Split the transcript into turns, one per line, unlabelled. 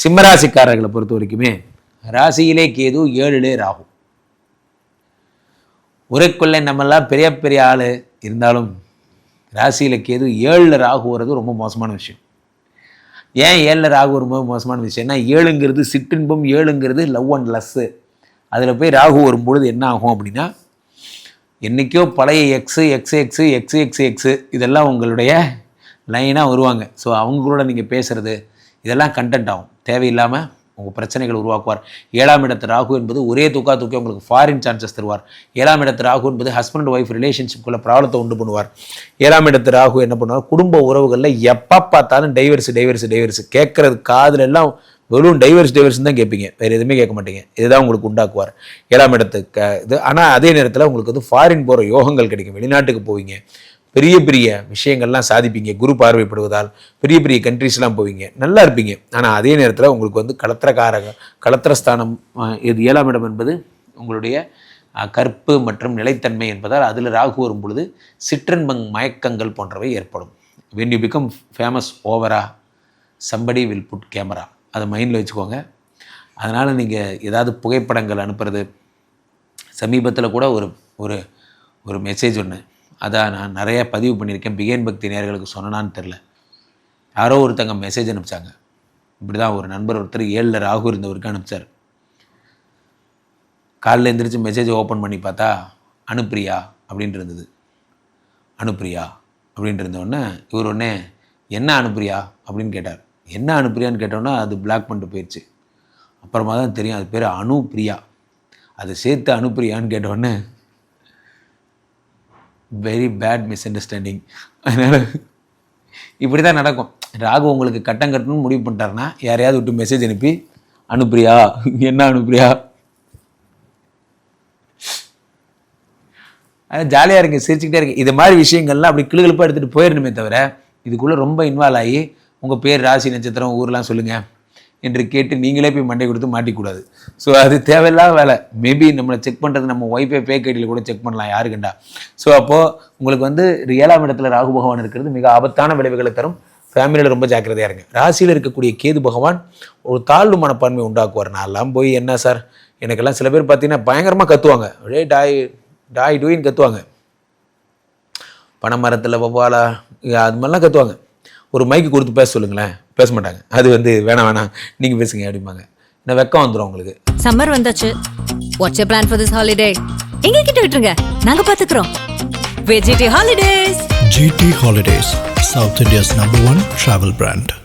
சிம்மராசிக்காரர்களை பொறுத்த வரைக்குமே ராசியிலே கேது ஏழுலே ராகு. உரைக்குள்ளே நம்மெல்லாம் பெரிய பெரிய ஆள் இருந்தாலும் ராசியில் கேது ஏழில் ராகு வர்றது ரொம்ப மோசமான விஷயம். ஏன் ஏழில் ராகு ரொம்ப மோசமான விஷயம்னா ஏழுங்கிறது சிற்றின்பம் ஏழுங்கிறது லவ் அண்ட் லஸ்ஸு அதில் போய் ராகு வரும்பொழுது என்ன ஆகும் அப்படின்னா என்றைக்கோ பழைய ex ex ex ex ex ex இதெல்லாம் உங்களுடைய லைனாக வருவாங்க. ஸோ அவங்களோட நீங்கள் பேசுகிறது இதெல்லாம் கண்டென்ட் ஆகும். தேவையில்லாமல் உங்கள் பிரச்சனைகளை உருவாக்குவார். ஏழாம் இடத்து ராகு என்பது ஒரே தூக்கா தூக்கி உங்களுக்கு ஃபாரின் சான்சஸ் தருவார். ஏழாம் இடத்து ராகு என்பது ஹஸ்பண்ட் ஒய்ஃப் ரிலேஷன்ஷிப்குள்ள ப்ராப்ளத்தை உண்டு பண்ணுவார். ஏழாம் இடத்து ராகு என்ன பண்ணுவார்? குடும்ப உறவுகளில் எப்போ பார்த்தாலும் டைவர்ஸ் டைவர்ஸ் டைவர்ஸ் கேட்குறது காதில் எல்லாம் வெறும் டைவர்ஸ் டைவர்ஸ் தான் கேட்பீங்க. வேறு எதுவுமே கேட்க மாட்டீங்க. இதுதான் உங்களுக்கு உண்டாக்குவார். ஏழாம் இடத்துக்கு இது ஆனால் அதே நேரத்தில் உங்களுக்கு வந்து ஃபாரின் போகிற யோகங்கள் கிடைக்கும். வெளிநாட்டுக்கு போவீங்க. பெரிய பெரிய விஷயங்கள்லாம் சாதிப்பீங்க. குரு பார்வைப்படுவதால் பெரிய பெரிய கண்ட்ரீஸ்லாம் போவீங்க. நல்லா இருப்பீங்க. ஆனால் அதே நேரத்தில் உங்களுக்கு வந்து களத்திரக்காரக களத்திரஸ்தானம் இது ஏழாம் இடம் என்பது உங்களுடைய கற்பு மற்றும் நிலைத்தன்மை என்பதால் அதில் ராகு வரும் பொழுது சிற்றன்பங் மயக்கங்கள் போன்றவை ஏற்படும். வென் யூ பிகம் ஃபேமஸ் ஓவரா சம்படி வில் புட் கேமரா அதை மைண்டில் வச்சுக்கோங்க. அதனால் நீங்கள் ஏதாவது புகைப்படங்கள் அனுப்புறது சமீபத்தில் கூட ஒரு ஒரு ஒரு மெசேஜ் ஒன்று அதான் நான் நிறைய பதிவு பண்ணியிருக்கேன். பிகேன் பக்தி நேர்களுக்கு சொன்னான்னு தெரில. யாரோ ஒருத்தங்க மெசேஜ் அனுப்பிச்சாங்க. இப்படி தான் ஒரு நண்பர் ஒருத்தர் ஏழில் ராகு இருந்தவருக்கு அனுப்பிச்சார். காலைல எந்திரிச்சு மெசேஜ் ஓப்பன் பண்ணி பார்த்தா அனுப்பிரியா? அப்படின்ட்டு இருந்தது. அனுப்பிரியா? அப்படின்ட்டு இருந்தோடனே இவர் உடனே என்ன அனுப்புறியா அப்படின்னு கேட்டார். என்ன அனுப்புறியான்னு கேட்டோன்னே அது பிளாக் பண்ணிட்டு போயிடுச்சு அப்புறமா தான் தெரியும் அது பேர் அனுப்பிரியா. அதை சேர்த்து அனுப்புறியான்னு கேட்டோடனே வெரி பேட் மிஸ் அண்டர்ஸ்டாண்டிங் அதனால் இப்படி தான் நடக்கும். ராகு உங்களுக்கு கட்டம் கட்டணும்னு முடிவு பண்ணிட்டாருன்னா யாரையாவது விட்டு மெசேஜ் அனுப்பி அனுப்புறியா? என்ன அனுப்புறியா? ஜாலியாக இருங்க சிரிச்சுக்கிட்டே இருக்கு இது மாதிரி விஷயங்கள்லாம் அப்படி கிளுகிழப்பாக எடுத்துகிட்டு போயிடணுமே தவிர இதுக்குள்ளே ரொம்ப இன்வால்வ் ஆகி உங்கள் பேர் ராசி நட்சத்திரம் ஊர்லாம் சொல்லுங்கள் என்று கேட்டு நீங்களே போய் மண்டை கொடுத்து மாட்டிக்கூடாது. ஸோ அது தேவையில்லாத வேலை. மேபி நம்மளை செக் பண்ணுறது நம்ம ஒய்ஃபை பேக் ஐடியில் கூட செக் பண்ணலாம் யாருக்குண்டா ஸோ அப்போது உங்களுக்கு வந்து ஏழாம் இடத்துல ராகு பகவான் இருக்கிறது மிக ஆபத்தான விளைவுகளை தரும். ஃபேமிலியில் ரொம்ப ஜாக்கிரதையாக இருங்க. ராசியில் இருக்கக்கூடிய கேது பகவான் ஒரு தாழ்வு மனப்பான்மை உண்டாக்குவார். நான்லாம் போய் என்ன சார் எனக்கெல்லாம் சில பேர் பார்த்தீங்கன்னா பயங்கரமாக கத்துவாங்க. அப்படியே டாய் டாய் டூயின்னு கத்துவாங்க. பனைமரத்தில் வவ்வாலா அது மாதிரிலாம் கத்துவாங்க. ஒரு மைக்கு கொடுத்து பேச சொல்லுங்களேன். பேச மாட்டாங்க. அது வந்து வேணாம் வேணாம். நீங்கள் பேசுங்க அப்படிம்பாங்க. இந்த வெக்கம் வந்துடும் உங்களுக்கு.
சம்மர் வந்தாச்சு. What's plan for this holiday எங்க கிட்ட விட்டுருங்க. நாங்க பாத்துக்கிறோம். VGT holidays
GT Holidays, South India's number one travel brand.